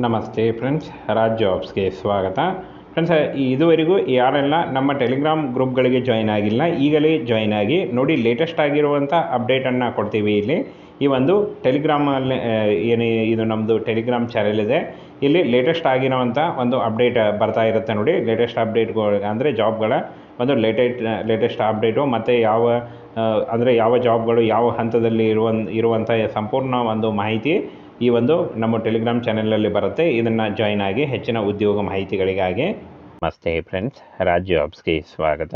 ನಮಸ್ತೆ ಫ್ರೆಂಡ್ಸ್, ರಾಜ್ ಜಾಬ್ಸ್ಗೆ ಸ್ವಾಗತ. ಫ್ರೆಂಡ್ಸ್ ಇದುವರೆಗೂ ಯಾರೆಲ್ಲ ನಮ್ಮ ಟೆಲಿಗ್ರಾಮ್ ಗ್ರೂಪ್ಗಳಿಗೆ ಜಾಯ್ನ್ ಆಗಿಲ್ಲ, ಈಗಲೇ ಜಾಯ್ನ್ ಆಗಿ ನೋಡಿ ಲೇಟೆಸ್ಟ್ ಆಗಿರುವಂಥ ಅಪ್ಡೇಟನ್ನು ಕೊಡ್ತೀವಿ ಇಲ್ಲಿ. ಈ ಒಂದು ಟೆಲಿಗ್ರಾಮಲ್ಲಿ ಏನು ಇದು ನಮ್ಮದು ಟೆಲಿಗ್ರಾಮ್ ಚಾನೆಲ್ ಇದೆ. ಇಲ್ಲಿ ಲೇಟೆಸ್ಟ್ ಆಗಿರೋವಂಥ ಒಂದು ಅಪ್ಡೇಟ್ ಬರ್ತಾ ಇರುತ್ತೆ ನೋಡಿ. ಲೇಟೆಸ್ಟ್ ಅಪ್ಡೇಟ್ಗಳು ಅಂದರೆ ಜಾಬ್ಗಳ, ಒಂದು ಲೇಟೆಸ್ಟ್ ಲೇಟೆಸ್ಟ್ ಅಪ್ಡೇಟು ಮತ್ತು ಯಾವ ಅಂದರೆ ಯಾವ ಜಾಬ್ಗಳು ಯಾವ ಹಂತದಲ್ಲಿ ಇರುವ ಇರುವಂಥ ಸಂಪೂರ್ಣ ಒಂದು ಮಾಹಿತಿ ಈ ಒಂದು ನಮ್ಮ ಟೆಲಿಗ್ರಾಮ್ ಚಾನೆಲಲ್ಲಿ ಬರುತ್ತೆ. ಇದನ್ನು ಜಾಯ್ನ್ ಆಗಿ ಹೆಚ್ಚಿನ ಉದ್ಯೋಗ ಮಾಹಿತಿಗಳಿಗಾಗಿ ನಮಸ್ತೆ ಫ್ರೆಂಡ್ಸ್ ರಾಜ್ ಜಾಬ್ಸ್ಗೆ ಸ್ವಾಗತ.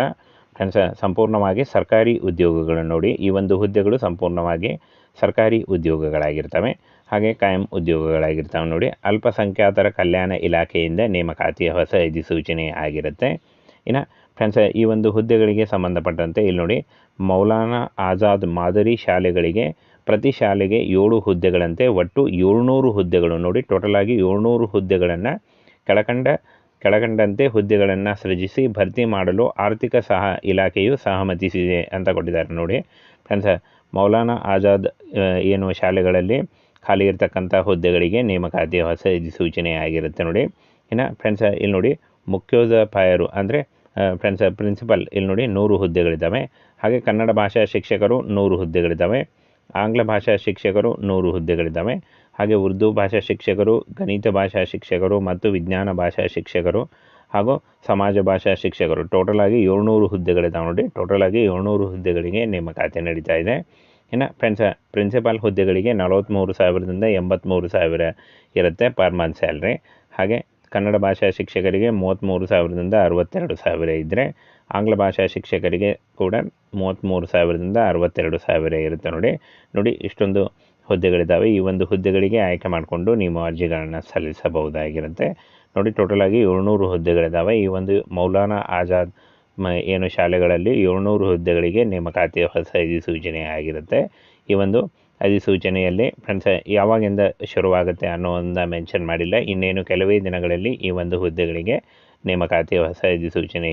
ಫ್ರೆಂಡ್ಸ್ ಸಂಪೂರ್ಣವಾಗಿ ಸರ್ಕಾರಿ ಉದ್ಯೋಗಗಳನ್ನು ನೋಡಿ, ಈ ಒಂದು ಹುದ್ದೆಗಳು ಸಂಪೂರ್ಣವಾಗಿ ಸರ್ಕಾರಿ ಉದ್ಯೋಗಗಳಾಗಿರ್ತವೆ. ಹಾಗೆ ಕಾಯಂ ಉದ್ಯೋಗಗಳಾಗಿರ್ತವೆ ನೋಡಿ. ಅಲ್ಪಸಂಖ್ಯಾತರ ಕಲ್ಯಾಣ ಇಲಾಖೆಯಿಂದ ನೇಮಕಾತಿಯ ಹೊಸ ಅಧಿಸೂಚನೆ ಆಗಿರುತ್ತೆ. ಇನ್ನು ಫ್ರೆಂಡ್ಸ್ ಈ ಒಂದು ಹುದ್ದೆಗಳಿಗೆ ಸಂಬಂಧಪಟ್ಟಂತೆ ಇಲ್ಲಿ ನೋಡಿ, ಮೌಲಾನಾ ಆಜಾದ್ ಮಾದರಿ ಶಾಲೆಗಳಿಗೆ ಪ್ರತಿ ಶಾಲೆಗೆ ಏಳು ಹುದ್ದೆಗಳಂತೆ ಒಟ್ಟು ಏಳ್ನೂರು ಹುದ್ದೆಗಳು ನೋಡಿ ಟೋಟಲ್ ಆಗಿ ಏಳ್ನೂರು ಹುದ್ದೆಗಳನ್ನು ಕೆಳಕಂಡ, ಕೆಳಕಂಡಂತೆ ಹುದ್ದೆಗಳನ್ನು ಸೃಜಿಸಿ ಭರ್ತಿ ಮಾಡಲು ಆರ್ಥಿಕ ಸಹ ಇಲಾಖೆಯು ಸಹಮತಿಸಿದೆ ಅಂತ ಕೊಟ್ಟಿದ್ದಾರೆ ನೋಡಿ. ಫ್ರೆಂಡ್ಸ್ ಮೌಲಾನಾ ಆಜಾದ್ ಏನು ಶಾಲೆಗಳಲ್ಲಿ ಖಾಲಿ ಇರತಕ್ಕಂಥ ಹುದ್ದೆಗಳಿಗೆ ನೇಮಕಾತಿ ಹೊಸ ಸೂಚನೆ ಆಗಿರುತ್ತೆ ನೋಡಿ. ಇನ್ನು ಫ್ರೆಂಡ್ಸ್ ಇಲ್ಲಿ ನೋಡಿ ಮುಖ್ಯೋಪಾಧ್ಯಾಯರು ಅಂದರೆ ಫ್ರೆಂಡ್ಸ್ ಪ್ರಿನ್ಸಿಪಲ್ ಇಲ್ಲಿ ನೋಡಿ ನೂರು ಹುದ್ದೆಗಳಿದ್ದಾವೆ. ಹಾಗೆ ಕನ್ನಡ ಭಾಷಾ ಶಿಕ್ಷಕರು ನೂರು ಹುದ್ದೆಗಳಿದ್ದಾವೆ. ಆಂಗ್ಲ ಭಾಷಾ ಶಿಕ್ಷಕರು ನೂರು ಹುದ್ದೆಗಳಿದ್ದಾವೆ. ಹಾಗೆ ಉರ್ದು ಭಾಷಾ ಶಿಕ್ಷಕರು, ಗಣಿತ ಭಾಷಾ ಶಿಕ್ಷಕರು ಮತ್ತು ವಿಜ್ಞಾನ ಭಾಷಾ ಶಿಕ್ಷಕರು ಹಾಗೂ ಸಮಾಜ ಭಾಷಾ ಶಿಕ್ಷಕರು. ಟೋಟಲ್ ಆಗಿ ಏಳ್ನೂರು ಹುದ್ದೆಗಳಿದ್ದಾವೆ ನೋಡಿ. ಟೋಟಲ್ ಆಗಿ ಏಳ್ನೂರು ಹುದ್ದೆಗಳಿಗೆ ನೇಮಕಾತಿ ನಡೀತಾ ಇದೆ. ಇನ್ನು ಪ್ರಿನ್ಸ ಪ್ರಿನ್ಸಿಪಾಲ್ ಹುದ್ದೆಗಳಿಗೆ ನಲವತ್ತ್ಮೂರು ಸಾವಿರದಿಂದ ಎಂಬತ್ತ್ಮೂರು ಸಾವಿರ ಇರುತ್ತೆ ಪರ್ ಮಂತ್ ಸ್ಯಾಲ್ರಿ ಹಾಗೆ ಕನ್ನಡ ಭಾಷಾ ಶಿಕ್ಷಕರಿಗೆ ಮೂವತ್ತ್ಮೂರು ಸಾವಿರದಿಂದ ಅರವತ್ತೆರಡು ಸಾವಿರ ಇದ್ದರೆ ಆಂಗ್ಲ ಭಾಷಾ ಶಿಕ್ಷಕರಿಗೆ ಕೂಡ ಮೂವತ್ತ್ಮೂರು ಸಾವಿರದಿಂದ ಅರವತ್ತೆರಡು ಸಾವಿರ ಇರುತ್ತೆ ನೋಡಿ. ನೋಡಿ, ಇಷ್ಟೊಂದು ಹುದ್ದೆಗಳಿದ್ದಾವೆ. ಈ ಒಂದು ಹುದ್ದೆಗಳಿಗೆ ಆಯ್ಕೆ ಮಾಡಿಕೊಂಡು ನೀವು ಅರ್ಜಿಗಳನ್ನು ಸಲ್ಲಿಸಬಹುದಾಗಿರುತ್ತೆ. ನೋಡಿ ಟೋಟಲ್ ಆಗಿ ಏಳ್ನೂರು ಹುದ್ದೆಗಳಿದ್ದಾವೆ. ಈ ಒಂದು ಮೌಲಾನಾ ಆಜಾದ್ ಏನು ಶಾಲೆಗಳಲ್ಲಿ ಏಳ್ನೂರು ಹುದ್ದೆಗಳಿಗೆ ನೇಮಕಾತಿಯ ಹೊಸ ಅಧಿಸೂಚನೆ ಆಗಿರುತ್ತೆ. ಈ ಒಂದು ಅಧಿಸೂಚನೆಯಲ್ಲಿ ಫ್ರೆಂಡ್ಸ್, ಯಾವಾಗಿಂದ ಶುರುವಾಗುತ್ತೆ ಅನ್ನೋ ಒಂದು ಮೆನ್ಷನ್ ಮಾಡಿಲ್ಲ. ಇನ್ನೇನು ಕೆಲವೇ ದಿನಗಳಲ್ಲಿ ಈ ಒಂದು ಹುದ್ದೆಗಳಿಗೆ ನೇಮಕಾತಿಯ ಹೊಸ ಅಧಿಸೂಚನೆ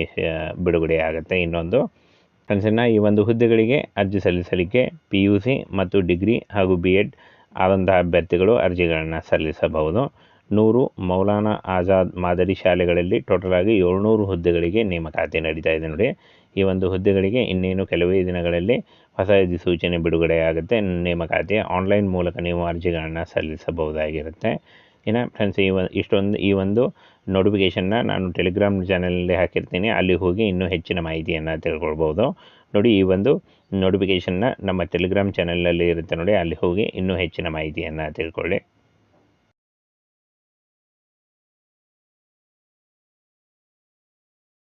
ಬಿಡುಗಡೆಯಾಗುತ್ತೆ. ಇನ್ನೊಂದು ಫ್ರೆಂಡ್ಸ್ ಈ ಒಂದು ಹುದ್ದೆಗಳಿಗೆ ಅರ್ಜಿ ಸಲ್ಲಿಸಲಿಕ್ಕೆ ಪಿ ಯು ಸಿ ಮತ್ತು ಡಿಗ್ರಿ ಹಾಗೂ ಬಿ ಎಡ್ ಆದಂತಹ ಅಭ್ಯರ್ಥಿಗಳು ಅರ್ಜಿಗಳನ್ನು ಸಲ್ಲಿಸಬಹುದು. ನೂರು ಮೌಲಾನಾ ಆಜಾದ್ ಮಾದರಿ ಶಾಲೆಗಳಲ್ಲಿ ಟೋಟಲ್ ಆಗಿ ಏಳ್ನೂರು ಹುದ್ದೆಗಳಿಗೆ ನೇಮಕಾತಿ ನಡೀತಾ ಇದೆ ನೋಡಿ. ಈ ಒಂದು ಹುದ್ದೆಗಳಿಗೆ ಇನ್ನೇನು ಕೆಲವೇ ದಿನಗಳಲ್ಲಿ ಹೊಸ ಅಧಿಸೂಚನೆ ಬಿಡುಗಡೆಯಾಗುತ್ತೆ. ನೇಮಕಾತಿ ಆನ್ಲೈನ್ ಮೂಲಕ ನೀವು ಅರ್ಜಿಗಳನ್ನು ಸಲ್ಲಿಸಬಹುದಾಗಿರುತ್ತೆ. ಇನ್ನು ಫ್ರೆಂಡ್ಸ್ ಈ ಒಂದು ಇಷ್ಟೊಂದು, ಈ ಒಂದು ನೋಟಿಫಿಕೇಷನ್ನ ನಾನು ಟೆಲಿಗ್ರಾಮ್ ಚಾನಲಲ್ಲಿ ಹಾಕಿರ್ತೀನಿ. ಅಲ್ಲಿ ಹೋಗಿ ಇನ್ನೂ ಹೆಚ್ಚಿನ ಮಾಹಿತಿಯನ್ನು ತಿಳ್ಕೊಳ್ಬೋದು. ನೋಡಿ, ಈ ಒಂದು ನೋಟಿಫಿಕೇಷನ್ನ ನಮ್ಮ ಟೆಲಿಗ್ರಾಮ್ ಚಾನಲಲ್ಲಿ ಇರುತ್ತೆ ನೋಡಿ, ಅಲ್ಲಿ ಹೋಗಿ ಇನ್ನೂ ಹೆಚ್ಚಿನ ಮಾಹಿತಿಯನ್ನು ತಿಳ್ಕೊಳ್ಳಿ.